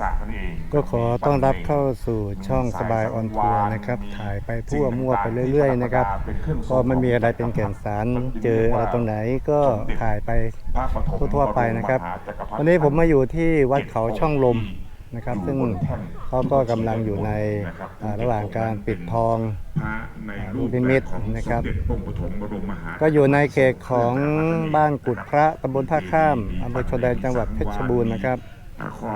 ษะนั่นเองก็ขอต้อนรับเข้าสู่ช่องสบายออนทัวร์นะครับถ่ายไปทั่วมั่วไปเรื่อย ๆ นะครับก็ไม่มีอะไรเป็นแก่นสารเจออะไรตรงไหนก็ถ่ายไปพระปฐมทั่วๆไปนะครับมหาจักรพรรดิวันนี้ผมมาอยู่ที่วัดเขาช่องลมนะครับซึ่งอยู่บนแท่นเขาก็กำลังอยู่ในอ่าระหว่างการปิดทองพระในรูปนิแบมิบตของนะครับสมเด็จพระปฐมบรมมหาก็อยู่ในเขตของบ้านกุดพระตำบลท่าข้ามอำเภอชนแดนจังหวัดเพชรบูรณ์นะครับพระคอพระ กร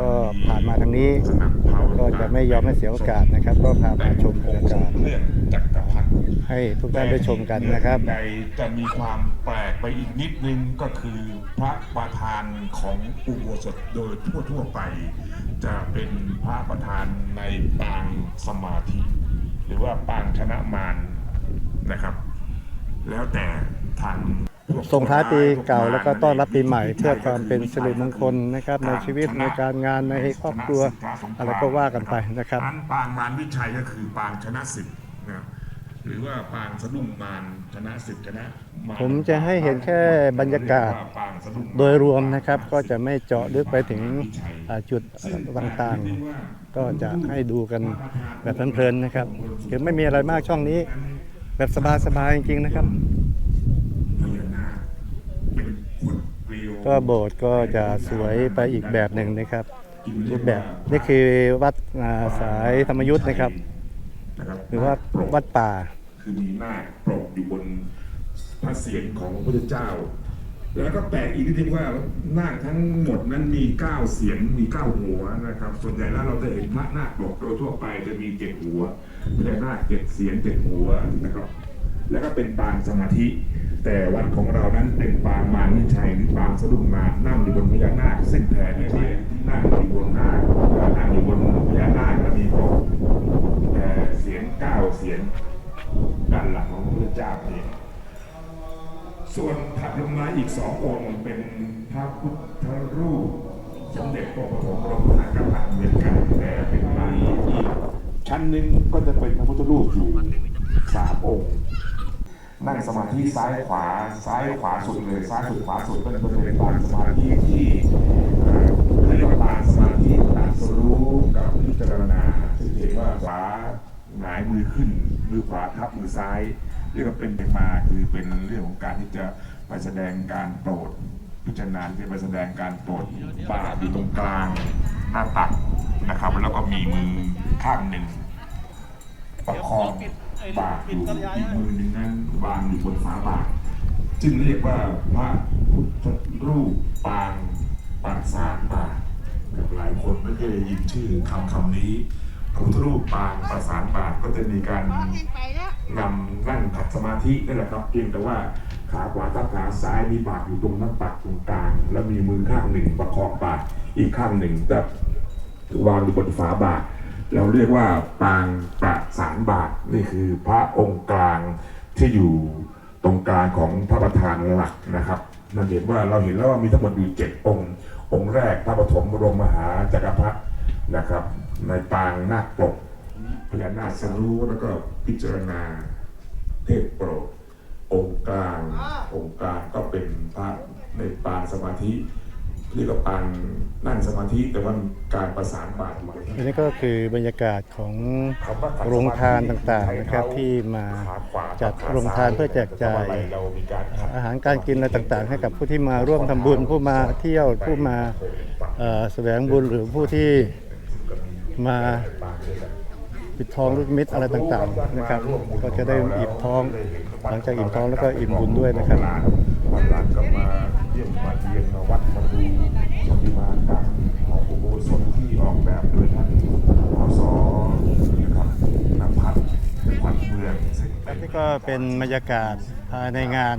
ก็ผ่านมาทางนี้สนับเผาก็จะไม่ยอมให้เสียโอกาสนะครับ ก็พามาชมบรรยากาศเรื่องจักรพรรดิให้ทุกท่านได้ชมกันนะครับใดจะมีความแปลกไปอีกนิดนึงก็คือพระประธานของอุโบสถโดยทั่วๆไป จะเป็นพระประธานในปางสมาธิ หรือว่าปางชนะมารนะครับ แล้วแต่ทางพวก ส่งท้ายปีเก่าพกมรแล้วก็ต้อนรับปีใหม่ เพื่อความเป็นสิริมงคลนะครับในชีวิตในการงานในครอบครัวอะไรก็ว่ากันไปนะครับนั้นปางมารวิชัยก็คือปางชนะสิทธิ์นะหรือว่าปางสะดุ้งมารชนะสิทธิ์ชนะารผมจะให้เห็นแค่บรรยากาศปางสะดุ้งมารโดยรวมนะครับ ก็จะไม่เจาะลึกไปถึงอ่าจุดต่างๆ ก็จะให้ดูกันแบบเพลินๆนะครับคือไม่มีอะไรมากช่องนี้ แบบสบายๆจริงๆนะครับ พญานาคเป็นขวดเก็โบสถ์ก็จะสวยไปอีกแบบหนึ่งนะครับรูปแบบนี่คือวัดาสายธรรมยุทธ์นะครับหรือว่าวัดป่า คือมีหน้าปรกอยู่บนพระเศียรของพระพุทธเจ้า แล้วก็แปลกอีกนิดนึงว่านาคทั้งหมดนั้นมีเก้าเสียงมีเก้าหัวนะครับ ส่วนใหญ่แล้วเราจะเห็นพระนาคปรกโดยทั่วไปจะมีเจ็ดหัวพญานาคเจ็ดเสียงเจ็ดหัวนะครับ แล้วก็เป็นปางสมาธิ แต่วัดของเรานั้นเป็นปางมารวิชัยหรือปางสะดุ้งมานั่งอยู่บนพญานาคซึ่งแผ่ในที่นั่งอยู่บนนาคนั่งอยู่บนพญานาคแล้วมีปรกแต่เสียงเก้าเสียงด้านหลังของพระเจ้าเองส่วนถัดลงมาอีกสององค์เป็นพระพุทธรูปสมเด็จพระปฐมบรมมหากษัตริย์เหมือนกันแต่เป็นไม้อีกชั้นหนึ่งก็จะเป็นพระพุทธรูปอยู่สามองค์ นั่งสมาธิซ้ายขวาซ้ายขวาสุดเลยซ้ายสุดขวาสุดก็จะเป็นปางสมาธิที่เอ่อเรียกว่าปางสมาธิตรัสรู้กับพิจารณาซึ่งเห็นว่าขวาหงายมือขึ้นมือขวาทับมือซ้ายเรียกว่าเป็นไปมาคือเป็นเรื่องของการที่จะไปแสดงการโปรดพิจารณาที่จะไปแสดงการโปรดบาอยู่ตรงกลางหน้าตักนะครับ แล้วก็มีมือข้างหนึ่งประคอง บาทอยู่อีกมือหนึ่งนั้นวางอยู่บนฝาบาทจึงเรียกว่าพระพุทธรูปปางปางสารบาทหลายคนไม่เคยได้ยินชื่อคำคำนี้พระพุทธรูปปางประสานบาทก็จะมีการนำนั่งขัดสมาธินั่นแหละครับเพียงแต่ว่าขาขวาทับขาซ้ายมีบาทอยู่ตรงหน้าตักตรงกลาง แล้วมีมือข้างหนึ่งประคองบาทอีกข้างหนึ่งแบบวางอยู่บนฝาบาท เราเรียกว่าปางประสานบาทนี่คือพระองค์กลางที่อยู่ตรงกลางของพระประธานหลักนะครับนั่นเห็นว่าเราเห็นแล้วว่ามีทั้งหมดอยู่เจ็ดองค์ องค์แรกพระปฐมบรมมหาจักรพรรดินะครับ ในปางนาคปกพญานาคสรู้แล้วก็พิจารณาเทพโปรดองค์กลางองค์กลางก็เป็นพระในปางสมาธิ เรียกว่าปางนั่งสมาธิแต่ว่าการประสานบาทอยู่อันนี้ก็คือบรรยากาศของโรงทานต่างๆนะครับที่มาจัดโรงทานเพื่อแจกจ่ายอาหารการกินอะไรต่างๆ ให้กับผู้ที่มาร่วมทำบุญผู้มาเที่ยวผู้มาแสวงบุญหรือผู้ที่มา ปิดทองลูกมิตอะไรต่างๆนะครับ ก็จะได้อิ่มท้อง หลังจากอิ่มท้องแล้วก็อิ่มบุญด้วยนะครับวันหลังก็มาเยี่ยมมาเยียนมาวัดมาดูปฏิมากรรของอุโบสถที่ออกแบบโดยท่านพศนะครับนภัทรขวัญเมืองนี่ก็เป็นบรรยากาศภายในงาน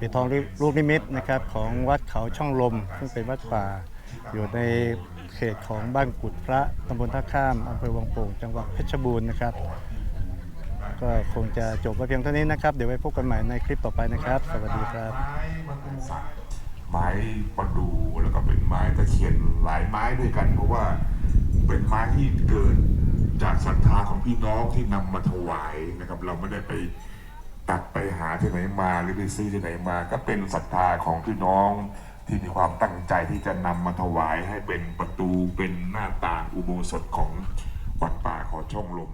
ปิดทองลูกนิมิตนะครับของวัดเขาช่องลม ซึ่งเป็นวัดป่า อยู่ในเขตของบ้านกุดพระตำบลท่าข้ามอำเภอวังโป่งจังหวัดเพชรบูรณ์นะครับ ก็คงจะจบไว้เพียงเท่านี้นะครับ เดี๋ยวไว้พบกันใหม่ในคลิปต่อไปนะครับ สวัสดีครับ ไม้ประดูแล้วก็เป็นไม้ตะเคียนหลายไม้ด้วยกัน เพราะว่าเป็นไม้ที่เกิดจากศรัทธาของพี่น้องที่นำมาถวายนะครับ เราไม่ได้ไปตัดไปหาที่ไหนมาหรือไปซื้อที่ไหนมา ก็เป็นศรัทธาของพี่น้อง ที่มีความตั้งใจที่จะนำมาถวายให้เป็นประตูเป็นหน้าต่างอุโบสถของวัดป่าขอช่องลม